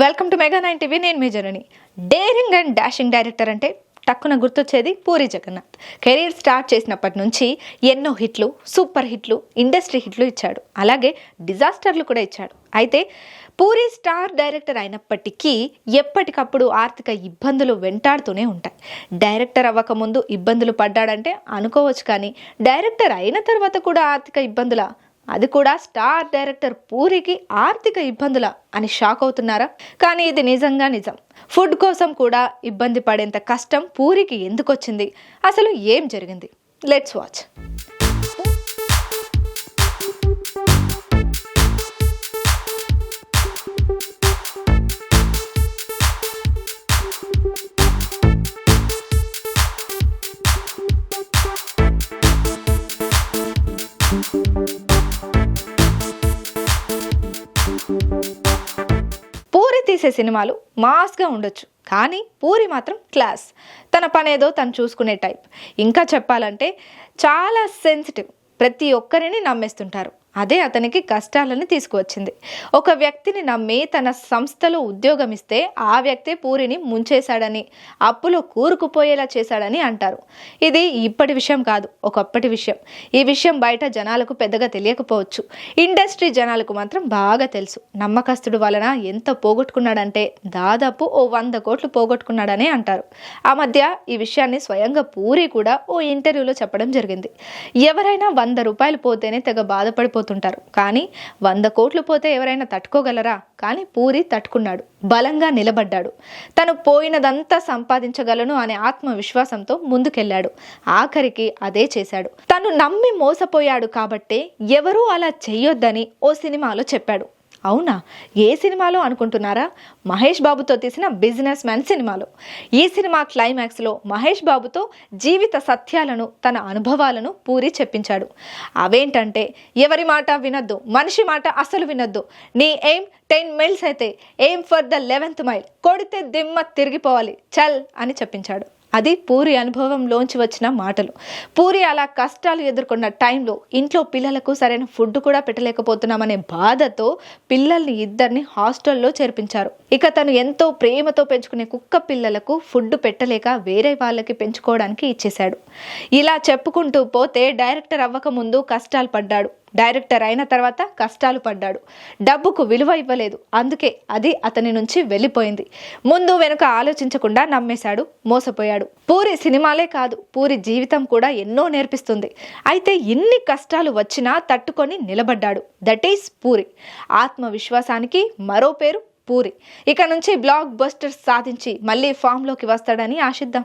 Welcome to mega nine TV నేను మీ Janani. Daring and dashing director అంటే టక్కున గుర్తొచ్చేది పూరి జగన్నాథ్. కెరీర్ స్టార్ట్ చేసినప్పటి నుంచి ఎన్నో హిట్లు సూపర్ హిట్లు ఇండస్ట్రీ హిట్లు ఇచ్చాడు. అలాగే డిజాస్టర్లు కూడా ఇచ్చాడు. అయితే పూరి స్టార్ డైరెక్టర్ అయినప్పటికీ ఎప్పటికప్పుడు ఆర్థిక ఇబ్బందులు వెంటాడుతూనే ఉంటాయి. డైరెక్టర్ అవ్వకముందు ఇబ్బందులు పడ్డాడంటే అనుకోవచ్చు కానీ డైరెక్టర్ అయిన తర్వాత కూడా ఆర్థిక ఇబ్బందుల అది కూడా స్టార్ డైరెక్టర్ పూరికి ఆర్థిక ఇబ్బందుల అని షాక్ అవుతున్నారా? కానీ ఇది నిజంగా నిజం. ఫుడ్ కోసం కూడా ఇబ్బంది పడేంత కష్టం పూరికి ఎందుకు వచ్చింది అసలు ఏం జరిగింది? లెట్స్ వాచ్ పూరి తీసే సినిమాలు మాస్గా ఉండొచ్చు కానీ పూరి మాత్రం క్లాస్. తన పనేదో తను చూసుకునే టైప్. ఇంకా చెప్పాలంటే చాలా సెన్సిటివ్. ప్రతి ఒక్కరిని నమ్మేస్తుంటారు. అదే అతనికి కష్టాలని తీసుకువచ్చింది. ఒక వ్యక్తిని నమ్మి తన సంస్థలో ఉద్యోగం ఇస్తే ఆ వ్యక్తే పూరిని ముంచేశాడని అప్పులో కూరుకుపోయేలా చేశాడని అంటారు. ఇది ఇప్పటి విషయం కాదు ఒకప్పటి విషయం. ఈ విషయం బయట జనాలకు పెద్దగా తెలియకపోవచ్చు. ఇండస్ట్రీ జనాలకు మాత్రం బాగా తెలుసు. నమ్మకస్తుడు వలన ఎంత పోగొట్టుకున్నాడంటే దాదాపు ఓ వంద కోట్లు పోగొట్టుకున్నాడనే అంటారు. ఆ మధ్య ఈ విషయాన్ని స్వయంగా పూరి కూడా ఓ ఇంటర్వ్యూలో చెప్పడం జరిగింది. ఎవరైనా వంద రూపాయలు పోతేనే తెగ బాధపడిపోతుంటారు కానీ వంద కోట్లు పోతే ఎవరైనా తట్టుకోగలరా? కానీ పూరి తట్టుకున్నాడు. బలంగా నిలబడ్డాడు. తను పోయినదంతా సంపాదించగలను అనే ఆత్మవిశ్వాసంతో ముందుకెళ్ళాడు. ఆఖరికి అదే చేశాడు. తను నమ్మి మోసపోయాడు కాబట్టే ఎవరూ అలా చెయ్యొద్దని ఓ సినిమాలో చెప్పాడు. అవునా? ఏ సినిమాలో అనుకుంటున్నారా? మహేష్ బాబుతో తీసిన బిజినెస్ మ్యాన్ సినిమాలో. ఈ సినిమా క్లైమాక్స్లో మహేష్ బాబుతో జీవిత సత్యాలను తన అనుభవాలను పూరి చెప్పించాడు. అవేంటంటే ఎవరి మాట వినొద్దు మనిషి మాట అసలు వినొద్దు. నీ ఎయిమ్ టెన్ మైల్స్ అయితే aim for the eleventh mile కొడితే దిమ్మ తిరిగిపోవాలి. చల్ అని చెప్పించాడు. అది పూరి అనుభవంలోంచి వచ్చిన మాటలు. పూరి అలా కష్టాలు ఎదుర్కొన్న టైంలో ఇంట్లో పిల్లలకు సరైన ఫుడ్ కూడా పెట్టలేకపోతున్నామనే బాధతో పిల్లల్ని ఇద్దరిని హాస్టల్లో చేర్పించారు. ఇక తను ఎంతో ప్రేమతో పెంచుకునే కుక్క పిల్లలకు ఫుడ్ పెట్టలేక వేరే వాళ్ళకి పెంచుకోవడానికి ఇచ్చేశాడు. ఇలా చెప్పుకుంటూ పోతే డైరెక్టర్ అవ్వక ముందు కష్టాలు పడ్డాడు. డైరెక్టర్ అయిన తర్వాత కష్టాలు పడ్డాడు. డబ్బుకు విలువ ఇవ్వలేదు. అందుకే అది అతని నుంచి వెళ్ళిపోయింది. ముందు వెనుక ఆలోచించకుండా నమ్మేశాడు మోసపోయాడు. పూరి సినిమాలే కాదు పూరి జీవితం కూడా ఎన్నో నేర్పిస్తుంది. అయితే ఇన్ని కష్టాలు వచ్చినా తట్టుకొని నిలబడ్డాడు. That is Puri. ఆత్మవిశ్వాసానికి మరో పేరు పూరి. ఇక నుంచి బ్లాక్ బస్టర్స్ సాధించి మళ్ళీ ఫామ్లోకి వస్తాడని ఆశిద్దాం.